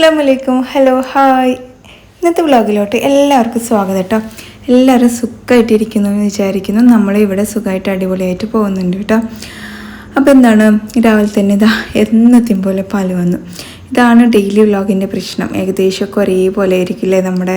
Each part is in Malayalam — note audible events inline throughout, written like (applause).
അസ്സാം വലൈക്കും ഹലോ ഹായ്. ഇന്നത്തെ വ്ളോഗിലോട്ട് എല്ലാവർക്കും സ്വാഗതം കേട്ടോ. എല്ലാവരും സുഖമായിട്ടിരിക്കുന്നു എന്ന് വിചാരിക്കുന്നു. നമ്മളിവിടെ സുഖമായിട്ട് അടിപൊളിയായിട്ട് പോകുന്നുണ്ട് കേട്ടോ. അപ്പോൾ എന്താണ്? രാവിലെ തന്നെ ഇതാ എന്നത്തെയും പോലെ പാൽ വന്നു. ഇതാണ് ഡെയിലി വ്ളോഗിന്റെ പ്രശ്നം. ഏകദേശമൊക്കെ ഒരേപോലെ ആയിരിക്കില്ലേ നമ്മുടെ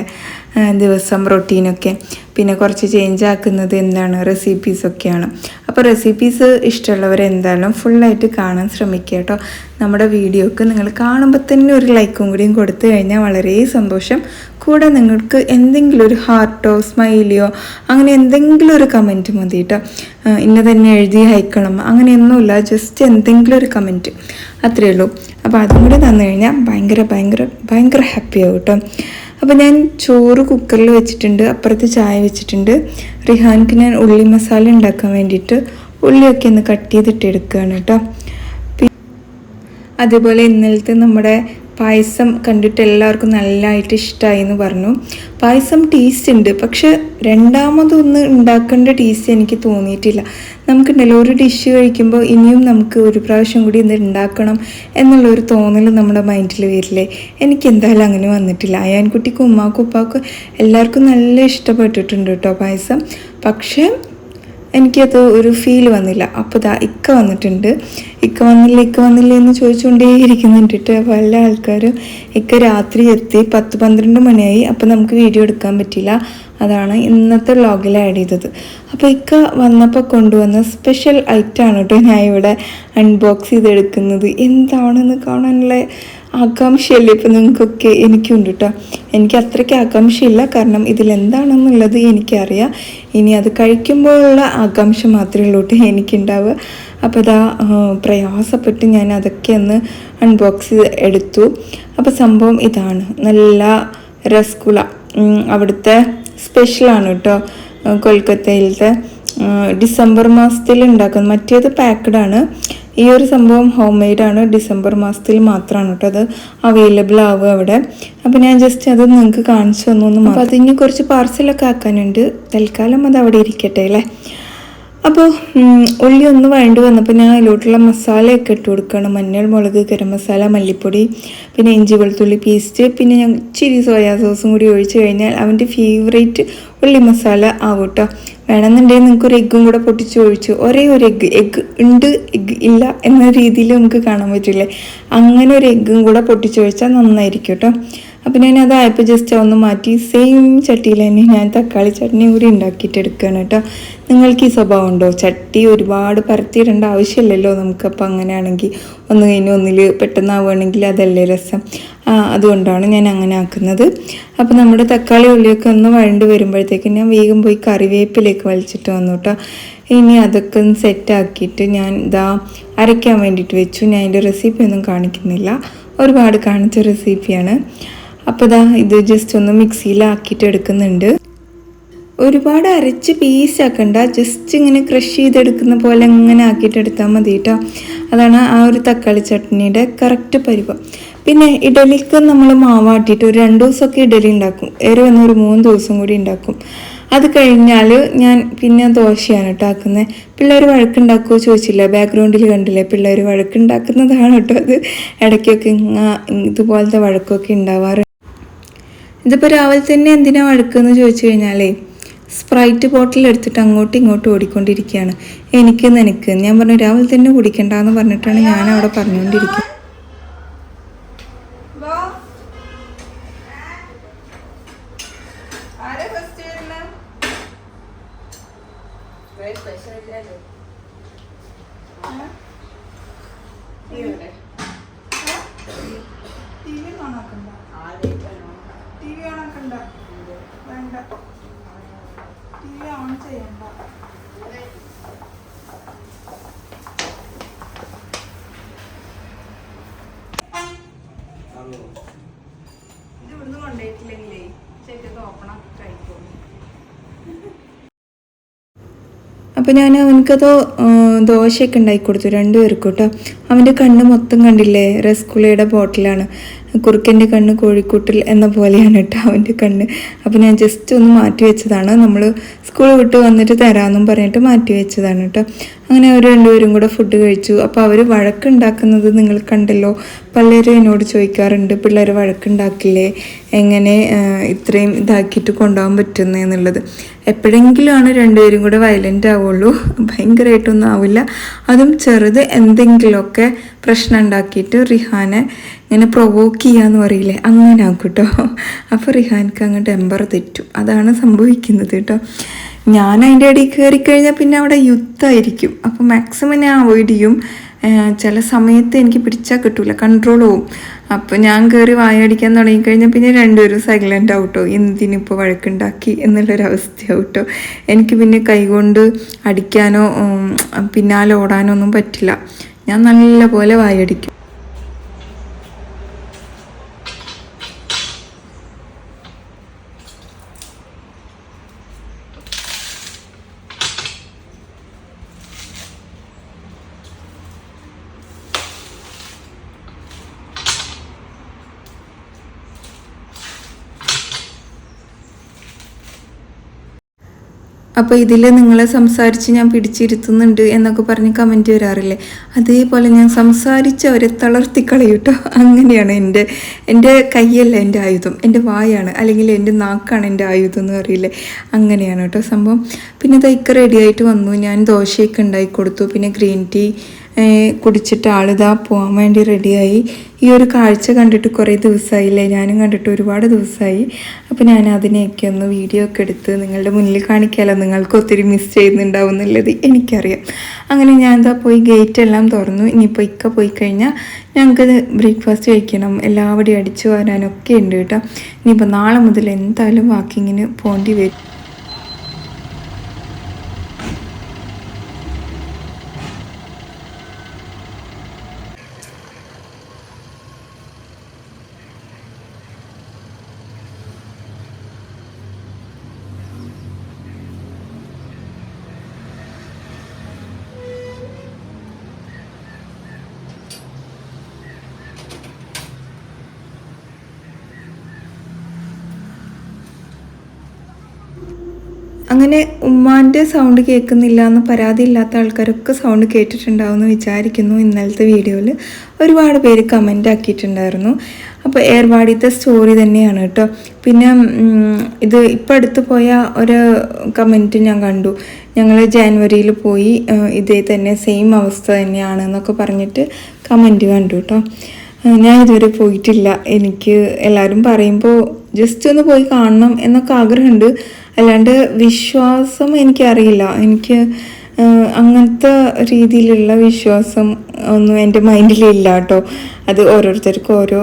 ദിവസം റൊട്ടീനൊക്കെ പിന്നെ കുറച്ച് ചേഞ്ച് ആക്കുന്നത് എന്താണ്? റെസിപ്പീസൊക്കെയാണ് അപ്പോൾ റെസിപ്പീസ് ഇഷ്ടമുള്ളവർ എന്തായാലും ഫുള്ളായിട്ട് കാണാൻ ശ്രമിക്കുക കേട്ടോ. നമ്മുടെ വീഡിയോക്ക് നിങ്ങൾ കാണുമ്പോൾ തന്നെ ഒരു ലൈക്കും കൂടിയും കൊടുത്തു കഴിഞ്ഞാൽ വളരെ സന്തോഷം. കൂടെ നിങ്ങൾക്ക് എന്തെങ്കിലും ഒരു ഹാർട്ടോ സ്മൈലിയോ അങ്ങനെ എന്തെങ്കിലും ഒരു കമന്റ് മതി കേട്ടോ. ഇന്ന തന്നെ എഴുതി അയക്കണം അങ്ങനെയൊന്നുമില്ല ജസ്റ്റ് എന്തെങ്കിലും ഒരു കമന്റ് അത്രയേ ഉള്ളൂ. അപ്പോൾ അതും കൂടി തന്നു കഴിഞ്ഞാൽ ഭയങ്കര ഭയങ്കര ഭയങ്കര ഹാപ്പിയാവും കേട്ടോ. അപ്പോൾ ഞാൻ ചോറ് കുക്കറിൽ വെച്ചിട്ടുണ്ട് അപ്പുറത്ത് ചായ വെച്ചിട്ടുണ്ട്. റിഹാൻക്ക് ഞാൻ ഉള്ളി മസാല ഉണ്ടാക്കാൻ വേണ്ടിയിട്ട് ഉള്ളിയൊക്കെ ഒന്ന് കട്ട് ചെയ്തിട്ട് എടുക്കുകയാണ് കേട്ടോ. അതേപോലെ ഇന്നലത്തെ നമ്മുടെ പായസം കണ്ടിട്ട് എല്ലാവർക്കും നല്ലതായിട്ട് ഇഷ്ടമായി എന്ന് പറഞ്ഞു. പായസം ടേസ്റ്റ് ഉണ്ട്. പക്ഷെ രണ്ടാമതൊന്ന് ഉണ്ടാക്കേണ്ട ടേസ്റ്റ് എനിക്ക് തോന്നിയിട്ടില്ല. നമുക്കുണ്ടല്ലോ ഒരു ഡിഷ് കഴിക്കുമ്പോൾ ഇനിയും നമുക്ക് ഒരു പ്രാവശ്യം കൂടി ഇത് ഉണ്ടാക്കണം എന്നുള്ളൊരു തോന്നൽ നമ്മുടെ മൈൻഡിൽ വരില്ലേ? എനിക്ക് എന്തായാലും അങ്ങനെ വന്നിട്ടില്ല. അയാൻകുട്ടിക്കും ഉമ്മാക്കും ഉപ്പാക്കും എല്ലാവർക്കും നല്ല ഇഷ്ടപ്പെട്ടിട്ടുണ്ട് കേട്ടോ പായസം. പക്ഷേ എനിക്കത് ഒരു ഫീൽ വന്നില്ല. അപ്പോൾ ദാ ഇക്ക വന്നിട്ടുണ്ട്. ഇക്ക വന്നില്ല ഇക്ക വന്നില്ല എന്ന് ചോദിച്ചുകൊണ്ടേ ഇരിക്കുന്നുണ്ട് കേട്ടോ പല ആൾക്കാരും. ഇക്ക രാത്രി എത്തി പത്ത് പന്ത്രണ്ട് മണിയായി. അപ്പോൾ നമുക്ക് വീഡിയോ എടുക്കാൻ പറ്റില്ല. അതാണ് ഇന്നത്തെ വ്ളോഗിൽ ആഡ് ചെയ്തത്. അപ്പോൾ ഇക്ക വന്നപ്പോൾ കൊണ്ടുവന്ന സ്പെഷ്യൽ ഐറ്റമാണ് കേട്ടോ ഞാൻ ഇവിടെ അൺബോക്സ് ചെയ്തെടുക്കുന്നത്. എന്താണെന്ന് കാണാനുള്ള ആകാംക്ഷയല്ലേ ഇപ്പം നിങ്ങൾക്കൊക്കെ എനിക്കുണ്ട് കേട്ടോ എനിക്ക് അത്രയ്ക്ക് ആകാംക്ഷയില്ല. കാരണം ഇതിലെന്താണെന്നുള്ളത് എനിക്കറിയാം. ഇനി അത് കഴിക്കുമ്പോഴുള്ള ആകാംക്ഷ മാത്രമേ ഉള്ളൂ കേട്ടോ എനിക്കുണ്ടാവുക. അപ്പോൾ അതാ പ്രയാസപ്പെട്ട് ഞാൻ അതൊക്കെ ഒന്ന് അൺബോക്സ് എടുത്തു. അപ്പോൾ സംഭവം ഇതാണ്. നല്ല രസ്കുള അവിടുത്തെ സ്പെഷ്യലാണ് കേട്ടോ കൊൽക്കത്തയിലത്തെ ഡിസംബർ മാസത്തിൽ ഉണ്ടാക്കുന്നത്. മറ്റേത് പാക്ക്ഡ് ആണ്. ഈ ഒരു സംഭവം ഹോം മെയ്ഡാണ് ഡിസംബർ മാസത്തിൽ മാത്രമാണ് കേട്ടോ അത് അവൈലബിൾ ആവുക അവിടെ. അപ്പോൾ ഞാൻ ജസ്റ്റ് അത് നിങ്ങൾക്ക് കാണിച്ചു തന്നു അപ്പം അപ്പോൾ അതിന് കുറച്ച് പാർസലൊക്കെ ആക്കാനുണ്ട്. തൽക്കാലം അത് അവിടെ ഇരിക്കട്ടെ അല്ലേ? അപ്പോൾ ഉള്ളി ഒന്ന് വഴണ്ട് വന്നപ്പോൾ ഞാൻ അതിലോട്ടുള്ള മസാലയൊക്കെ ഇട്ട് കൊടുക്കുകയാണ്. മഞ്ഞൾ മുളക് ഗരം മസാല മല്ലിപ്പൊടി പിന്നെ ഇഞ്ചി വെളുത്തുള്ളി പേസ്റ്റ് പിന്നെ ഞാൻ ഇച്ചിരി സോയാ സോസും കൂടി ഒഴിച്ച് കഴിഞ്ഞാൽ അവന്റെ ഫേവറേറ്റ് ഉള്ളി മസാല ആവും കേട്ടോ. വേണമെന്നുണ്ടെങ്കിൽ നിങ്ങൾക്ക് ഒരു എഗ്ഗും കൂടെ പൊട്ടിച്ച് ഒഴിച്ചു ഒരേ ഒരു എഗ്ഗ് എഗ്ഗ് ഉണ്ട് എഗ്ഗ് ഇല്ല എന്ന രീതിയിൽ നമുക്ക് കാണാൻ പറ്റില്ലേ? അങ്ങനെ ഒരു എഗ്ഗും കൂടെ പൊട്ടിച്ചൊഴിച്ചാൽ നന്നായിരിക്കും കേട്ടോ. അപ്പം ഞാൻ അതായപ്പോൾ ജസ്റ്റ് ഒന്ന് മാറ്റി. സെയിം ചട്ടിയിൽ തന്നെ ഞാൻ തക്കാളി ചട്നി കൂടി ഉണ്ടാക്കിയിട്ട് എടുക്കുകയാണ് കേട്ടോ. നിങ്ങൾക്ക് ഈ സ്വഭാവം ഉണ്ടോ? ചട്ടി ഒരുപാട് പരത്തിയിടേണ്ട ആവശ്യമില്ലല്ലോ നമുക്കപ്പോൾ അങ്ങനെയാണെങ്കിൽ ഒന്ന് കഴിഞ്ഞ് ഒന്നിൽ പെട്ടെന്നാവുകയാണെങ്കിൽ അതല്ലേ രസം. അതുകൊണ്ടാണ് ഞാൻ അങ്ങനെ ആക്കുന്നത്. അപ്പോൾ നമ്മുടെ തക്കാളി ഉള്ളിയൊക്കെ ഒന്ന് വഴണ്ട് വരുമ്പോഴത്തേക്ക് ഞാൻ വേഗം പോയി കറിവേപ്പിലേക്ക് വലിച്ചിട്ട് വന്നു കേട്ടോ. ഇനി അതൊക്കെ ഒന്ന് സെറ്റാക്കിയിട്ട് ഞാൻ ഇതാ അരയ്ക്കാൻ വേണ്ടിയിട്ട് വെച്ചു. ഞാൻ അതിന്റെ റെസിപ്പി ഒന്നും കാണിക്കുന്നില്ല. ഒരുപാട് കാണിച്ച റെസിപ്പിയാണ് അപ്പോൾ ഇതാ ഇത് ജസ്റ്റ് ഒന്ന് മിക്സിയിലാക്കിയിട്ട് എടുക്കുന്നുണ്ട്. ഒരുപാട് അരച്ച് പീസാക്കണ്ട ജസ്റ്റ് ഇങ്ങനെ ക്രഷ് ചെയ്തെടുക്കുന്ന പോലെ അങ്ങനെ ആക്കിയിട്ട് എടുത്താൽ മതി കേട്ടോ അതാണ് ആ ഒരു തക്കാളി ചട്നിയുടെ കറക്റ്റ് പരിവം. പിന്നെ ഇഡലിക്ക് നമ്മൾ മാവാട്ടിയിട്ട് ഒരു രണ്ട് ദിവസമൊക്കെ ഇഡലി ഉണ്ടാക്കും. ഏറെ വന്ന ഒരു മൂന്ന് ദിവസം കൂടി ഉണ്ടാക്കും. അത് കഴിഞ്ഞാൽ ഞാൻ പിന്നെ ദോശയാണ് കേട്ടോ ആക്കുന്നത്. പിള്ളേർ വഴക്കുണ്ടാക്കുമോ ചോദിച്ചില്ല. ബാക്ക്ഗ്രൗണ്ടിൽ കണ്ടില്ലേ? പിള്ളേർ വഴക്കുണ്ടാക്കുന്നതാണ് കേട്ടോ അത്. ഇടയ്ക്കൊക്കെ ഇതുപോലത്തെ വഴക്കൊക്കെ ഉണ്ടാവാറ് ഇതിപ്പോൾ രാവിലെ തന്നെ എന്തിനാ വഴക്കെന്ന് ചോദിച്ചു കഴിഞ്ഞാലേ സ്പ്രൈറ്റ് ബോട്ടിൽ എടുത്തിട്ട് അങ്ങോട്ടും ഇങ്ങോട്ടും ഓടിക്കൊണ്ടിരിക്കുകയാണ്. എനിക്ക് നിനക്ക് ഞാൻ പറഞ്ഞു രാവിലെ തന്നെ കുടിക്കണ്ടെന്ന് പറഞ്ഞിട്ടാണ് ഞാൻ അവിടെ പറഞ്ഞുകൊണ്ടിരിക്കുന്നത് ഇത് അപ്പോൾ ഞാൻ അവനക്കത് ദോശയൊക്കെ ഉണ്ടാക്കി കൊടുത്തു രണ്ടുപേർക്കും കേട്ടോ അവന്റെ കണ്ണ് മൊത്തം കണ്ടില്ലേ റസ്കുളയുടെ ബോട്ടിലാണ്. കുറുക്കന്റെ കണ്ണ് കോഴിക്കൂട്ടിൽ എന്ന പോലെയാണ് കേട്ടോ അവന്റെ കണ്ണ്. അപ്പോൾ ഞാൻ ജസ്റ്റ് ഒന്ന് മാറ്റി വെച്ചതാണ്. നമ്മൾ സ്കൂൾ വിട്ട് വന്നിട്ട് തരാമെന്നും പറഞ്ഞിട്ട് മാറ്റി വെച്ചതാണ് കേട്ടോ അങ്ങനെ അവർ രണ്ടുപേരും കൂടെ ഫുഡ് കഴിച്ചു. അപ്പോൾ അവർ വഴക്കുണ്ടാക്കുന്നത് നിങ്ങൾ കണ്ടല്ലോ. പലരും എന്നോട് ചോദിക്കാറുണ്ട് പിള്ളേർ വഴക്കുണ്ടാക്കില്ലേ? എങ്ങനെ ഇത്രയും ഇതാക്കിയിട്ട് കൊണ്ടുപോകാൻ പറ്റുന്നത് എന്നുള്ളത്. എപ്പോഴെങ്കിലുമാണ് രണ്ടുപേരും കൂടെ വയലന്റ് ആവുള്ളൂ. ഭയങ്കരമായിട്ടൊന്നും ആവില്ല. അതും ചെറുത് എന്തെങ്കിലുമൊക്കെ പ്രശ്നം ഉണ്ടാക്കിയിട്ട് റിഹാനെ ഇങ്ങനെ പ്രൊവോക്ക് ചെയ്യാന്ന് പറയില്ലേ? അങ്ങനെ ആക്കും കേട്ടോ അപ്പോൾ റിഹാൻക്ക് അങ്ങ് ടെമ്പർ തെറ്റും. അതാണ് സംഭവിക്കുന്നത് കേട്ടോ ഞാൻ അതിന്റെ ഇടയിൽ കയറി കഴിഞ്ഞാൽ പിന്നെ അവിടെ യുദ്ധമായിരിക്കും. അപ്പോൾ മാക്സിമം ഞാൻ അവോയ്ഡ് ചെയ്യും. ചില സമയത്ത് എനിക്ക് പിടിച്ചാൽ കിട്ടൂല കൺട്രോൾ പോവും അപ്പോൾ ഞാൻ കയറി വായടിക്കാൻ തുടങ്ങിക്കഴിഞ്ഞാൽ പിന്നെ രണ്ടുപേരും സൈലന്റ് ആവട്ടോ എന്തിനിപ്പോൾ വഴക്കുണ്ടാക്കി എന്നുള്ളൊരവസ്ഥയാവും കേട്ടോ എനിക്ക് പിന്നെ കൈകൊണ്ട് അടിക്കാനോ പിന്നാലെ ഓടാനോ ഒന്നും പറ്റില്ല. ഞാൻ നല്ല പോലെ വായടിക്കും അപ്പോൾ ഇതിൽ നിങ്ങളെ സംസാരിച്ച് ഞാൻ പിടിച്ചിരുത്തുന്നുണ്ട് എന്നൊക്കെ പറഞ്ഞ് കമന്റ് വരാറില്ലേ? അതേപോലെ ഞാൻ സംസാരിച്ച് അവരെ തളർത്തി കളയൂട്ടോ അങ്ങനെയാണ് എന്റെ എന്റെ കൈയല്ല എന്റെ ആയുധം. എന്റെ വായാണ് അല്ലെങ്കിൽ എന്റെ നാക്കാണ് എന്റെ ആയുധം എന്ന് പറയില്ലേ? അങ്ങനെയാണ് കേട്ടോ സംഭവം. പിന്നെ തൈക്ക് റെഡി ആയിട്ട് വന്നു. ഞാൻ ദോശയൊക്കെ ഉണ്ടാക്കി കൊടുത്തു. പിന്നെ ഗ്രീൻ ടീ കുടിച്ചിട്ട് ആളിതാ പോകാൻ വേണ്ടി റെഡിയായി. ഈ ഒരു കാഴ്ച കണ്ടിട്ട് കുറേ ദിവസമായില്ലേ ഞാനും കണ്ടിട്ട് ഒരുപാട് ദിവസമായി അപ്പോൾ ഞാൻ അതിനെയൊക്കെ ഒന്ന് വീഡിയോ ഒക്കെ എടുത്ത് നിങ്ങളുടെ മുന്നിൽ കാണിക്കാമല്ലോ നിങ്ങൾക്ക് ഒത്തിരി മിസ് ചെയ്യുന്നുണ്ടാവും എന്നുള്ളത് എനിക്കറിയാം. അങ്ങനെ ഞാൻ എന്താ പോയി ഗേറ്റ് എല്ലാം തുറന്നു. ഇനിയിപ്പോൾ ഇക്ക പോയി കഴിഞ്ഞാൽ ഞങ്ങൾക്ക് ബ്രേക്ക്ഫാസ്റ്റ് കഴിക്കണം. എല്ലാവടെയും അടിച്ചു വരാനൊക്കെ ഉണ്ട് കേട്ടോ. ഇനിയിപ്പോൾ നാളെ മുതൽ എന്തായാലും വാക്കിങ്ങിന് പോകേണ്ടി വരും. അങ്ങനെ ഉമ്മാന്റെ സൗണ്ട് കേൾക്കുന്നില്ല എന്ന് പരാതി ഇല്ലാത്ത ആൾക്കാരൊക്കെ സൗണ്ട് കേട്ടിട്ടുണ്ടാവുമെന്ന് വിചാരിക്കുന്നു ഇന്നലത്തെ വീഡിയോയിൽ ഒരുപാട് പേര് കമന്റ് ആക്കിയിട്ടുണ്ടായിരുന്നു. അപ്പോൾ ഏർവാടിത്തെ സ്റ്റോറി തന്നെയാണ് കേട്ടോ. പിന്നെ ഇത് ഇപ്പം അടുത്ത് പോയ ഒരു കമന്റ് ഞാൻ കണ്ടു. ഞങ്ങൾ ജാനുവരിയിൽ പോയി ഇതേ തന്നെ സെയിം അവസ്ഥ തന്നെയാണ് എന്നൊക്കെ പറഞ്ഞിട്ട് കമന്റ് കണ്ടു കേട്ടോ. ഞാൻ ഇതുവരെ പോയിട്ടില്ല. എനിക്ക് എല്ലാവരും പറയുമ്പോൾ ജസ്റ്റ് ഒന്ന് പോയി കാണണം എന്നൊക്കെ ആഗ്രഹമുണ്ട്. അല്ലാണ്ട് വിശ്വാസം എനിക്കറിയില്ല. എനിക്ക് അങ്ങനത്തെ രീതിയിലുള്ള വിശ്വാസം ഒന്നും എന്റെ മൈൻഡിലില്ല കേട്ടോ. അത് ഓരോരുത്തർക്കും ഓരോ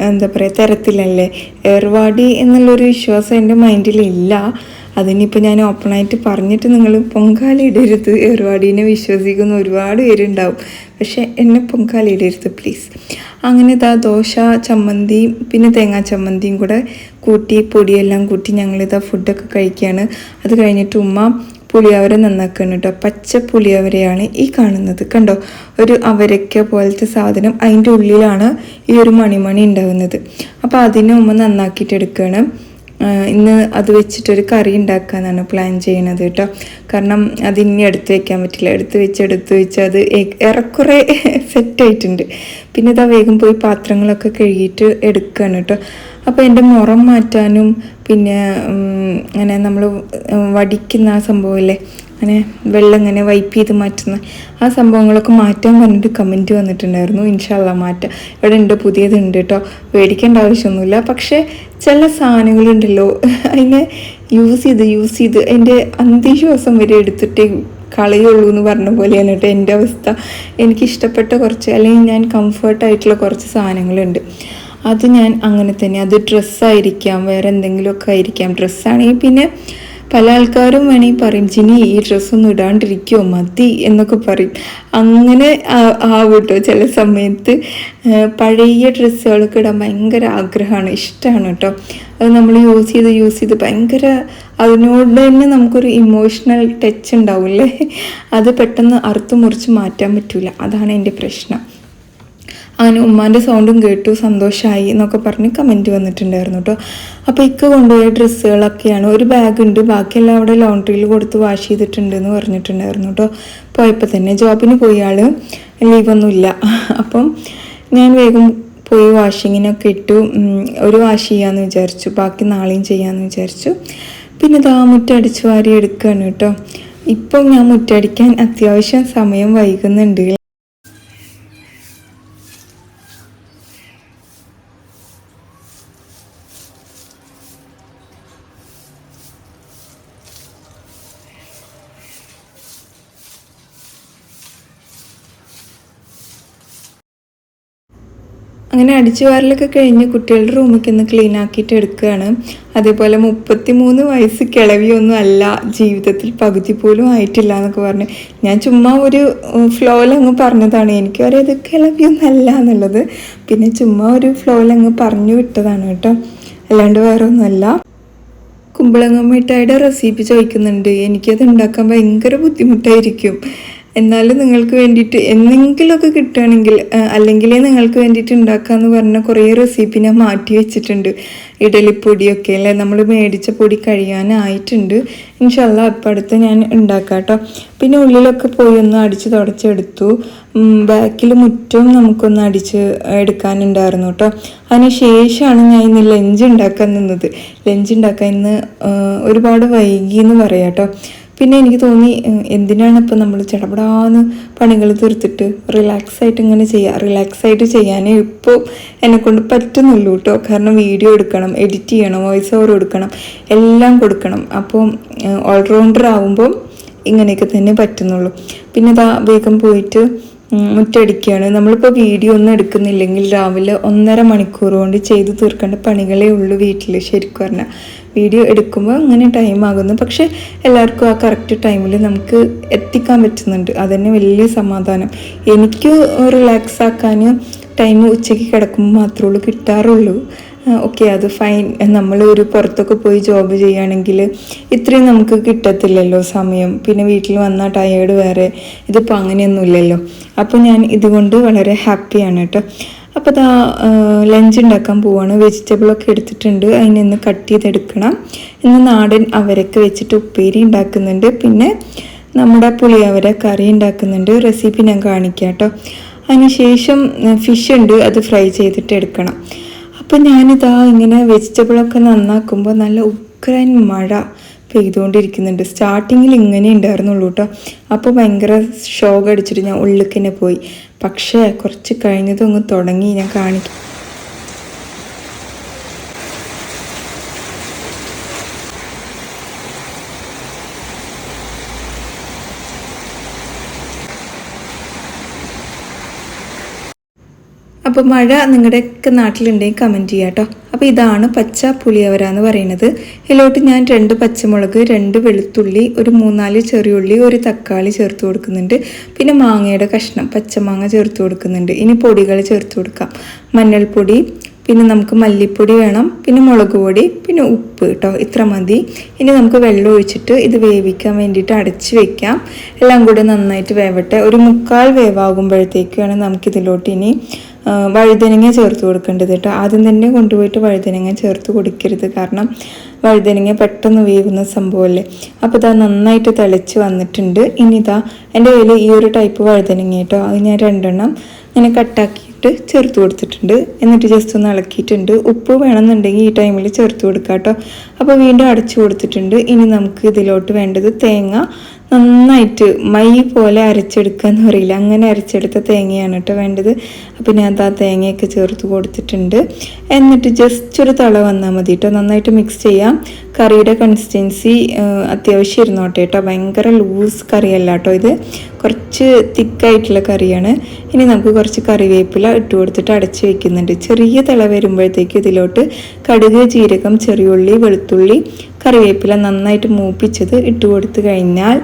എന്താ പറയുക തരത്തിലല്ലേ. ഏർവാടി എന്നുള്ളൊരു വിശ്വാസം എന്റെ മൈൻഡിലില്ല. അതിനിപ്പോൾ ഞാൻ ഓപ്പണായിട്ട് പറഞ്ഞിട്ട് നിങ്ങൾ പൊങ്കാലിടരുത് ഏർവാടീനെ വിശ്വസിക്കുന്ന ഒരുപാട് പേരുണ്ടാവും. പക്ഷെ എന്നെ പൊങ്കാലയിടരുത് പ്ലീസ് അങ്ങനെ ഇതാ ദോശ ചമ്മന്തിയും പിന്നെ തേങ്ങാ ചമ്മന്തിയും കൂടെ കൂട്ടി പൊടിയെല്ലാം കൂട്ടി ഞങ്ങളിതാ ഫുഡൊക്കെ കഴിക്കുകയാണ് അത് കഴിഞ്ഞിട്ട് ഉമ്മ പുളിയവര നന്നാക്കുകയാണ് കേട്ടോ. പച്ച പുളിയവരയാണ് ഈ കാണുന്നത്. കണ്ടോ? ഒരു അവരക്ക പോലത്തെ സാധനം അതിന്റെ ഉള്ളിലാണ് ഈ ഒരു മണിമണി ഉണ്ടാകുന്നത് അപ്പോൾ അതിനെ ഉമ്മ നന്നാക്കിയിട്ട് എടുക്കുകയാണ്. ഇന്ന് അത് വെച്ചിട്ടൊരു കറി ഉണ്ടാക്കാനാണ് പ്ലാൻ ചെയ്യണത് കേട്ടോ. കാരണം അത് ഇനി എടുത്ത് വെക്കാൻ പറ്റില്ല. എടുത്ത് വെച്ച് എടുത്ത് വെച്ച് അത് ഏറെക്കുറെ (laughs) സെറ്റായിട്ടുണ്ട് പിന്നെ ഇതാ വേഗം പോയി പാത്രങ്ങളൊക്കെ കഴുകിയിട്ട് എടുക്കുകയാണ് കേട്ടോ. അപ്പോൾ എന്റെ മുറം മാറ്റാനും പിന്നെ അങ്ങനെ നമ്മൾ വടിക്കുന്ന ആ സംഭവമില്ലേ? അങ്ങനെ വെള്ളം ഇങ്ങനെ വൈപ്പ് ചെയ്ത് മാറ്റുന്ന ആ സംഭവങ്ങളൊക്കെ മാറ്റാൻ പറഞ്ഞിട്ട് കമന്റ് വന്നിട്ടുണ്ടായിരുന്നു. ഇൻഷാല്ല മാറ്റാം. ഇവിടെ ഉണ്ട് പുതിയതുണ്ട് കേട്ടോ. പേടിക്കേണ്ട ആവശ്യമൊന്നുമില്ല. പക്ഷേ ചില സാധനങ്ങളുണ്ടല്ലോ. അതിനെ യൂസ് ചെയ്ത് യൂസ് ചെയ്ത് എന്റെ അന്ത്യശ്വാസം വരെ എടുത്തിട്ടേ കളയുള്ളൂ എന്ന് പറഞ്ഞ പോലെയാണ് കേട്ടോ എന്റെ അവസ്ഥ. എനിക്കിഷ്ടപ്പെട്ട കുറച്ച് അല്ലെങ്കിൽ ഞാൻ കംഫർട്ടായിട്ടുള്ള കുറച്ച് സാധനങ്ങളുണ്ട്. അത് ഞാൻ അങ്ങനെ തന്നെ. അത് ഡ്രസ്സായിരിക്കാം വേറെ എന്തെങ്കിലുമൊക്കെ ആയിരിക്കാം. ഡ്രസ്സാണെങ്കിൽ പിന്നെ പല ആൾക്കാരും വേണമെങ്കിൽ പറയും ചിനി ഈ ഡ്രസ്സ് ഡ്രസ്സൊന്നും ഇടാണ്ടിരിക്കുമോ മതി എന്നൊക്കെ പറയും. അങ്ങനെ ആവും ചില സമയത്ത്. പഴയ ഡ്രസ്സുകളൊക്കെ ഇടാൻ ഭയങ്കര ആഗ്രഹമാണ് ഇഷ്ടമാണ് കേട്ടോ അത് നമ്മൾ യൂസ് ചെയ്ത് യൂസ് ചെയ്ത് ഭയങ്കര അതിനോട് തന്നെ നമുക്കൊരു ഇമോഷണൽ ടച്ച് ഉണ്ടാവില്ലേ? അത് പെട്ടെന്ന് അറുത്ത് മുറിച്ച് മാറ്റാൻ പറ്റില്ല അതാണ് എന്റെ പ്രശ്നം. അങ്ങനെ ഉമ്മാന്റെ സൗണ്ടും കേട്ടു സന്തോഷമായി എന്നൊക്കെ പറഞ്ഞ് കമന്റ് വന്നിട്ടുണ്ടായിരുന്നു കേട്ടോ അപ്പോൾ ഇക്ക കൊണ്ടുപോയ ഡ്രസ്സുകളൊക്കെയാണ് ഒരു ബാഗുണ്ട് ബാക്കിയെല്ലാം അവിടെ ലോണ്ടറിയിൽ കൊടുത്ത് വാഷ് ചെയ്തിട്ടുണ്ട് എന്ന് പറഞ്ഞിട്ടുണ്ടായിരുന്നു കേട്ടോ പോയപ്പോൾ തന്നെ ജോബിന് പോയ ആൾ ലീവൊന്നുമില്ല അപ്പം ഞാൻ വേഗം പോയി വാഷിങ്ങിനൊക്കെ ഇട്ടു. ഒരു വാഷ് ചെയ്യാമെന്ന് വിചാരിച്ചു ബാക്കി നാളെയും ചെയ്യാമെന്ന് വിചാരിച്ചു. പിന്നെ ദാ മുറ്റടിച്ച് വാരി എടുക്കുകയാണ് കേട്ടോ ഇപ്പം ഞാൻ മുറ്റടിക്കാൻ അത്യാവശ്യം സമയം വൈകുന്നുണ്ട്. അങ്ങനെ അടിച്ചു വാരലൊക്കെ കഴിഞ്ഞ് കുട്ടികളുടെ റൂമൊക്കെ ഒന്ന് ക്ലീൻ ആക്കിയിട്ട് എടുക്കുകയാണ്. അതേപോലെ മുപ്പത്തി മൂന്ന് വയസ്സ് കിളവിയൊന്നും അല്ല ജീവിതത്തിൽ പകുതി പോലും ആയിട്ടില്ല എന്നൊക്കെ പറഞ്ഞ്. ഞാൻ ചുമ്മാ ഒരു ഫ്ലോയിൽ അങ്ങ് പറഞ്ഞതാണ്. എനിക്ക് ഇത് കിളവിയൊന്നും അല്ല എന്നുള്ളത്. പിന്നെ ചുമ്മാ ഒരു ഫ്ലോയിൽ അങ്ങ് പറഞ്ഞു വിട്ടതാണ് കേട്ടോ. അല്ലാണ്ട് വേറെ ഒന്നുമല്ല കുമ്പളങ്ങ മിഠായിയുടെ റെസിപ്പി ചോദിക്കുന്നുണ്ട്. എനിക്കത് ഉണ്ടാക്കാൻ ഭയങ്കര ബുദ്ധിമുട്ടായിരിക്കും. എന്നാലും നിങ്ങൾക്ക് വേണ്ടിയിട്ട് എന്തെങ്കിലുമൊക്കെ കിട്ടുകയാണെങ്കിൽ അല്ലെങ്കിൽ നിങ്ങൾക്ക് വേണ്ടിയിട്ട് ഉണ്ടാക്കാമെന്ന് പറഞ്ഞ കുറേ റെസിപ്പി ഞാൻ മാറ്റി വെച്ചിട്ടുണ്ട്. ഇഡലിപ്പൊടിയൊക്കെ അല്ലേ? നമ്മൾ മേടിച്ച പൊടി കഴിയാനായിട്ടുണ്ട്. ഇൻഷല്ല അപ്പം അടുത്ത് ഞാൻ ഉണ്ടാക്കാം കേട്ടോ പിന്നെ ഉള്ളിലൊക്കെ പോയി ഒന്ന് അടിച്ച് തുടച്ചെടുത്തു. ബാക്കിൽ മുറ്റവും നമുക്കൊന്ന് അടിച്ച് എടുക്കാനുണ്ടായിരുന്നു കേട്ടോ അതിന് ശേഷമാണ് ഞാൻ ഇന്ന് ലഞ്ച് ഉണ്ടാക്കാൻ നിന്നത്. ലഞ്ച് ഉണ്ടാക്കാൻ ഇന്ന് ഒരുപാട് വൈകി എന്ന് പറയാം കേട്ടോ പിന്നെ എനിക്ക് തോന്നി എന്തിനാണ് ഇപ്പം നമ്മൾ ചടപടാന്ന് പണികൾ തീർത്തിട്ട് റിലാക്സ് ആയിട്ട് ഇങ്ങനെ ചെയ്യുക റിലാക്സ് ആയിട്ട് ചെയ്യാനേ ഇപ്പോൾ എന്നെക്കൊണ്ട് പറ്റുന്നുള്ളൂ കേട്ടോ കാരണം വീഡിയോ എടുക്കണം എഡിറ്റ് ചെയ്യണം വോയിസ് ഓവർ കൊടുക്കണം എല്ലാം കൊടുക്കണം. അപ്പോൾ ഓൾറൗണ്ടർ ആവുമ്പം ഇങ്ങനെയൊക്കെ തന്നെ പറ്റുന്നുള്ളൂ. പിന്നെ ഇതാ വേഗം പോയിട്ട് മുറ്റടിക്കുകയാണ് നമ്മളിപ്പോൾ വീഡിയോ ഒന്നും എടുക്കുന്നില്ലെങ്കിൽ രാവിലെ ഒന്നര മണിക്കൂർ കൊണ്ട് ചെയ്തു തീർക്കേണ്ട പണികളേ ഉള്ളൂ വീട്ടിൽ ശരിക്കും പറഞ്ഞാൽ വീഡിയോ എടുക്കുമ്പോൾ അങ്ങനെ ടൈം ആകുന്നു. പക്ഷേ എല്ലാവർക്കും ആ കറക്റ്റ് ടൈമിൽ നമുക്ക് എത്തിക്കാൻ പറ്റുന്നുണ്ട്. അതന്നെ വലിയ സമാധാനം. എനിക്ക് റിലാക്സ് ആക്കാൻ ടൈം ഉച്ചയ്ക്ക് കിടക്കുമ്പോൾ മാത്രമേ ഉള്ളൂ കിട്ടാറുള്ളൂ ഓക്കെ അത് ഫൈൻ നമ്മൾ ഒരു പുറത്തൊക്കെ പോയി ജോബ് ചെയ്യുകയാണെങ്കിൽ ഇത്രയും നമുക്ക് കിട്ടത്തില്ലല്ലോ സമയം. പിന്നെ വീട്ടിൽ വന്നാൽ ടയേർഡ് വേറെ. ഇതിപ്പോൾ അങ്ങനെയൊന്നുമില്ലല്ലോ. അപ്പോൾ ഞാൻ ഇതുകൊണ്ട് വളരെ ഹാപ്പിയാണ് കേട്ടോ. അപ്പോൾ അതാ ലഞ്ച് ഉണ്ടാക്കാൻ പോവാണ് വെജിറ്റബിളൊക്കെ എടുത്തിട്ടുണ്ട്. അതിനെ ഒന്ന് കട്ട് ചെയ്തെടുക്കണം. ഇന്ന് നാടൻ അവരൊക്കെ വെച്ചിട്ട് ഉപ്പേരി ഉണ്ടാക്കുന്നുണ്ട്. പിന്നെ നമ്മുടെ പുളിയവര കറി ഉണ്ടാക്കുന്നുണ്ട്. റെസിപ്പി ഞാൻ കാണിക്കാം കേട്ടോ അതിനുശേഷം ഫിഷ് ഉണ്ട്. അത് ഫ്രൈ ചെയ്തിട്ട് എടുക്കണം. അപ്പോൾ ഞാനിതാ ഇങ്ങനെ വെജിറ്റബിളൊക്കെ നന്നാക്കുമ്പോൾ നല്ല ഉക്രൈൻ മഴ. പെയ്തുകൊണ്ടിരിക്കുന്നുണ്ട് സ്റ്റാർട്ടിങ്ങിൽ ഇങ്ങനെ ഉണ്ടായിരുന്നുള്ളൂ കേട്ടോ അപ്പോൾ ഭയങ്കര ഷോക്ക് അടിച്ചിട്ട് ഞാൻ ഉള്ളിൽ തന്നെ പോയി. പക്ഷേ കുറച്ച് കഴിഞ്ഞതൊന്ന് തുടങ്ങി. ഞാൻ കാണിക്കും അപ്പോൾ മഴ നിങ്ങളുടെയൊക്കെ നാട്ടിലുണ്ടെങ്കിൽ കമന്റ് ചെയ്യാം കേട്ടോ അപ്പോൾ ഇതാണ് പച്ച പുളിയവര എന്ന് പറയുന്നത്. ഇതിലോട്ട് ഞാൻ രണ്ട് പച്ചമുളക് രണ്ട് വെളുത്തുള്ളി ഒരു മൂന്നാൽ ചെറിയുള്ളി ഒരു തക്കാളി ചേർത്ത് കൊടുക്കുന്നുണ്ട്. പിന്നെ മാങ്ങയുടെ കഷ്ണം പച്ചമാങ്ങ ചേർത്ത് കൊടുക്കുന്നുണ്ട്. ഇനി പൊടികൾ ചേർത്ത് കൊടുക്കാം. മഞ്ഞൾപ്പൊടി പിന്നെ നമുക്ക് മല്ലിപ്പൊടി വേണം പിന്നെ മുളക് പൊടി പിന്നെ ഉപ്പ് കേട്ടോ ഇത്ര മതി. ഇനി നമുക്ക് വെള്ളം ഒഴിച്ചിട്ട് ഇത് വേവിക്കാൻ വേണ്ടിയിട്ട് അടച്ച് വെക്കാം. എല്ലാം കൂടെ നന്നായിട്ട് വേവട്ടെ. ഒരു മുക്കാൽ വേവാകുമ്പോഴത്തേക്കാണ് നമുക്കിതിലോട്ട് ഇനി വഴുതനങ്ങ ചേർത്ത് കൊടുക്കേണ്ടത് കേട്ടോ. ആദ്യം തന്നെ കൊണ്ടുപോയിട്ട് വഴുതനങ്ങ ചേർത്ത് കൊടുക്കരുത്. കാരണം വഴുതനങ്ങ പെട്ടെന്ന് വേവുന്ന സംഭവമല്ലേ? അപ്പോൾ ഇതാ നന്നായിട്ട് തിളച്ച് വന്നിട്ടുണ്ട്. ഇനി ഇതാ എന്റെ കയ്യിൽ ഈ ഒരു ടൈപ്പ് വഴുതനങ്ങ കേട്ടോ. അത് ഞാൻ രണ്ടെണ്ണം ഇങ്ങനെ കട്ടാക്കിയിട്ട് ചേർത്ത് കൊടുത്തിട്ടുണ്ട്. എന്നിട്ട് ജസ്റ്റ് ഒന്ന് ഇളക്കിയിട്ടുണ്ട്. ഉപ്പ് വേണമെന്നുണ്ടെങ്കിൽ ഈ ടൈമിൽ ചേർത്ത് കൊടുക്കാം കേട്ടോ. അപ്പോൾ വീണ്ടും അടച്ചു കൊടുത്തിട്ടുണ്ട്. ഇനി നമുക്ക് ഇതിലോട്ട് വേണ്ടത് തേങ്ങ നന്നായിട്ട് മൈ പോലെ അരച്ചെടുക്കുക എന്ന് പറയില്ല. അങ്ങനെ അരച്ചെടുത്ത തേങ്ങയാണ് കേട്ടോ വേണ്ടത്. അപ്പം ഞാൻ ആ തേങ്ങയൊക്കെ ചേർത്ത് കൊടുത്തിട്ടുണ്ട്. എന്നിട്ട് ജസ്റ്റ് ഒരു തള വന്നാൽ മതി കേട്ടോ. നന്നായിട്ട് മിക്സ് ചെയ്യാം. കറിയുടെ കൺസിസ്റ്റൻസി അത്യാവശ്യം ഇരുന്നോട്ടെ കേട്ടോ. ഭയങ്കര ലൂസ് കറിയല്ല കേട്ടോ ഇത്. കുറച്ച് തിക്കായിട്ടുള്ള കറിയാണ്. ഇനി നമുക്ക് കുറച്ച് കറിവേപ്പില ഇട്ട് കൊടുത്തിട്ട് അടച്ച് വെക്കുന്നുണ്ട്. ചെറിയ തിള വരുമ്പോഴത്തേക്ക് ഇതിലോട്ട് കടുക് ജീരകം ചെറിയുള്ളി വെളുത്തുള്ളി കറിവേപ്പില നന്നായിട്ട് മൂപ്പിച്ചത് ഇട്ട് കൊടുത്തു കഴിഞ്ഞാൽ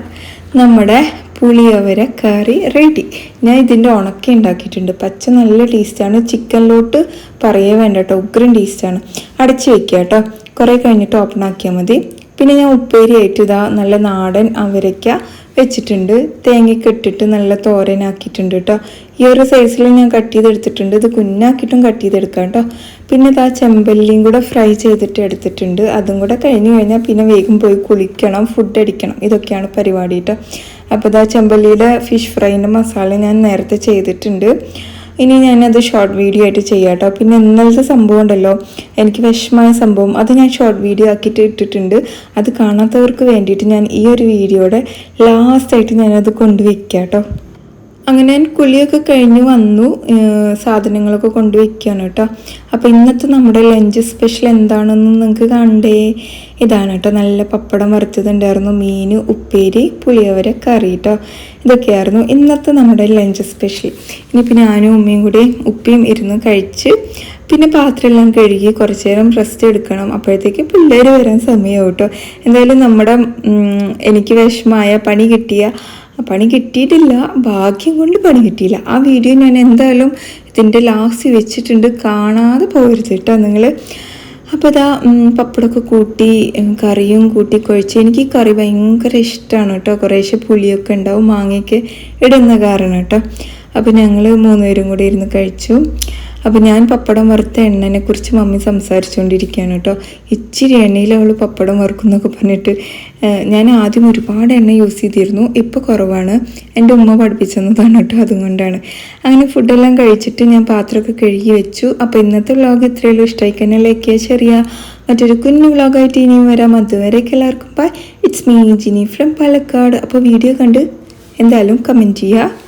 നമ്മുടെ പുളിയവര കറി റെഡി ഞാൻ ഇതിന്റെ ഉണക്ക ഉണ്ടാക്കിയിട്ടുണ്ട്. പച്ച നല്ല ടേസ്റ്റാണ് ചിക്കനിലോട്ട് പറയേ വേണ്ട കേട്ടോ ഉഗ്രൻ ടേസ്റ്റാണ് അടച്ച് വെക്കുക കേട്ടോ കുറേ കഴിഞ്ഞിട്ട് ഓപ്പൺ ആക്കിയാൽ മതി. പിന്നെ ഞാൻ ഉപ്പേരിയായിട്ട് ഇതാ നല്ല നാടൻ അവരയ്ക്ക വെച്ചിട്ടുണ്ട്. തേങ്ങയ്ക്ക് ഇട്ടിട്ട് നല്ല തോരനാക്കിയിട്ടുണ്ട് കേട്ടോ ഈ ഒരു സൈസിൽ ഞാൻ കട്ട് ചെയ്തെടുത്തിട്ടുണ്ട്. ഇത് കുഞ്ഞാക്കിയിട്ടും കട്ട് ചെയ്തെടുക്കാം കേട്ടോ പിന്നെ ഇത് ആ ചെമ്പല്ലിയും കൂടെ ഫ്രൈ ചെയ്തിട്ട് എടുത്തിട്ടുണ്ട്. അതും കൂടെ കഴിഞ്ഞ് കഴിഞ്ഞാൽ പിന്നെ വേഗം പോയി കുളിക്കണം ഫുഡ് അടിക്കണം. ഇതൊക്കെയാണ് പരിപാടി കേട്ടോ അപ്പോൾ ഇതാ ചെമ്പല്ലിയുടെ ഫിഷ് ഫ്രൈന്റെ മസാല ഞാൻ നേരത്തെ ചെയ്തിട്ടുണ്ട്. ഇനി ഞാനത് ഷോർട്ട് വീഡിയോ ആയിട്ട് ചെയ്യാം കേട്ടോ പിന്നെ ഇന്നലത്തെ സംഭവം ഉണ്ടല്ലോ. എനിക്ക് വിഷമമായ സംഭവം. അത് ഞാൻ ഷോർട്ട് വീഡിയോ ആക്കിയിട്ട് ഇട്ടിട്ടുണ്ട്. അത് കാണാത്തവർക്ക് വേണ്ടിയിട്ട് ഞാൻ ഈ ഒരു വീഡിയോയുടെ ലാസ്റ്റായിട്ട് ഞാനത് കൊണ്ടുവയ്ക്കാം കേട്ടോ അങ്ങനെ ഞാൻ കുളിയൊക്കെ കഴിഞ്ഞ് വന്നു സാധനങ്ങളൊക്കെ സാധനങ്ങളൊക്കെ കൊണ്ടുവയ്ക്കുകയാണ് കേട്ടോ. അപ്പോൾ ഇന്നത്തെ നമ്മുടെ ലഞ്ച് സ്പെഷ്യൽ എന്താണെന്ന് നിങ്ങൾക്ക് കണ്ടേ. ഇതാണ് കേട്ടോ നല്ല പപ്പടം വറുത്തതുണ്ടായിരുന്നു മീൻ ഉപ്പേരി പുളിയവര കറി കേട്ടോ. ഇതൊക്കെയായിരുന്നു ഇന്നത്തെ നമ്മുടെ ലഞ്ച് സ്പെഷ്യൽ ഇനിയിപ്പോൾ ഞാനും ഉമ്മയും കൂടി ഉപ്പയും ഇരുന്ന് കഴിച്ച് പിന്നെ പാത്രമെല്ലാം കഴുകി കുറച്ച് നേരം റെസ്റ്റ് എടുക്കണം. അപ്പോഴത്തേക്ക് പിള്ളേർ വരാൻ സമയമാവും കേട്ടോ. എന്തായാലും നമ്മുടെ എനിക്ക് വിഷമായ പണി കിട്ടിയ പണി കിട്ടിയിട്ടില്ല. ഭാഗ്യം കൊണ്ട് പണി കിട്ടിയില്ല. ആ വീഡിയോ ഞാൻ എന്തായാലും ഇതിന്റെ ലാസ്റ്റ് വെച്ചിട്ടുണ്ട്. കാണാതെ പോകരുത് കേട്ടോ നിങ്ങൾ അപ്പോൾ ഇതാ പപ്പടമൊക്കെ കൂട്ടി കറിയും കൂട്ടി കുഴച്ച്. എനിക്ക് ഈ കറി ഭയങ്കര ഇഷ്ടമാണ് കേട്ടോ. കുറേശ്ശെ പുളിയൊക്കെ ഉണ്ടാവും മാങ്ങയൊക്കെ ഇടുന്ന കാരണം കേട്ടോ. അപ്പോൾ ഞങ്ങൾ മൂന്നുപേരും കൂടി ഇരുന്ന് കഴിച്ചു. അപ്പോൾ ഞാൻ പപ്പടം വറുത്ത എണ്ണനെ കുറിച്ച് മമ്മി സംസാരിച്ചുകൊണ്ടിരിക്കുകയാണ് കേട്ടോ. ഇച്ചിരി എണ്ണയിൽ അവൾ പപ്പടം വറുക്കുന്നൊക്കെ പറഞ്ഞിട്ട് ഞാൻ ആദ്യം ഒരുപാട് എണ്ണ യൂസ് ചെയ്തിരുന്നു. ഇപ്പോൾ കുറവാണ്. എന്റെ ഉമ്മ പഠിപ്പിച്ചതെന്നതാണ് കേട്ടോ അതുകൊണ്ടാണ്. അങ്ങനെ ഫുഡെല്ലാം കഴിച്ചിട്ട് ഞാൻ പാത്രമൊക്കെ കഴുകി വെച്ചു. അപ്പോൾ ഇന്നത്തെ വ്ലോഗ് ഇത്രയുള്ളൂ ഇഷ്ടമായി തന്നെ ലൈക്ക് ചെയ്യുക ചെറിയ മറ്റൊരു കുഞ്ഞു വ്ളോഗായിട്ട് ഇനിയും വരാം. അതുവരേക്ക് എല്ലാവർക്കും bye it's me Jini from Palakkad. അപ്പോൾ വീഡിയോ കണ്ട് എന്തായാലും കമന്റ് ചെയ്യുക.